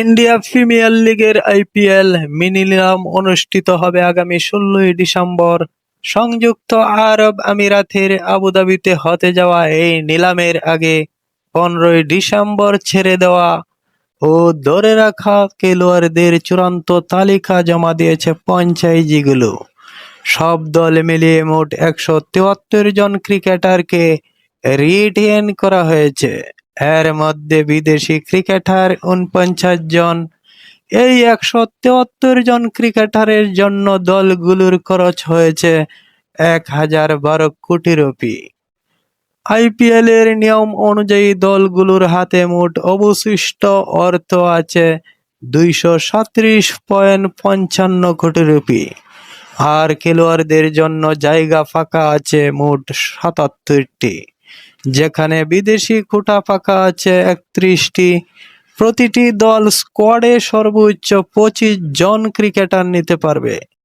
India premier লিগের IPL mini অনুষ্ঠিত হবে আগামী ষোলোই ডিসেম্বর। সংযুক্ত আরব আমিরাতের আবুধাবিতে হতে যাওয়া এই নিলামের আগে পনেরোই ডিসেম্বর ছেড়ে দেওয়া ও ধরে রাখা খেলোয়াড়দের চূড়ান্ত তালিকা জমা দিয়েছে পঞ্চায়েতগুলো সব দল মিলিয়ে মোট একশো জন ক্রিকেটারকে রিটেন করা হয়েছে। এর মধ্যে বিদেশি ক্রিকেটার উনপঞ্চাশ জন। এই একশো তেয়াত্তর জন ক্রিকেটারের জন্য দলগুলোর খরচ হয়েছে এক হাজার বারো কোটি রুপি। আইপিএল এর নিয়ম অনুযায়ী দলগুলোর হাতে মোট অবশিষ্ট অর্থ আছে দুইশো সাত্রিশ পয়েন্ট পঞ্চান্ন কোটি রুপি। আর খেলোয়াড়দের জন্য জায়গা ফাঁকা আছে মোট সাতাত্তরটি। যেখানে বিদেশি খুঁটা ফাঁকা আছে একত্রিশটি। প্রতিটি দল স্কোয়াডে সর্বোচ্চ পঁচিশ জন ক্রিকেটার নিতে পারবে।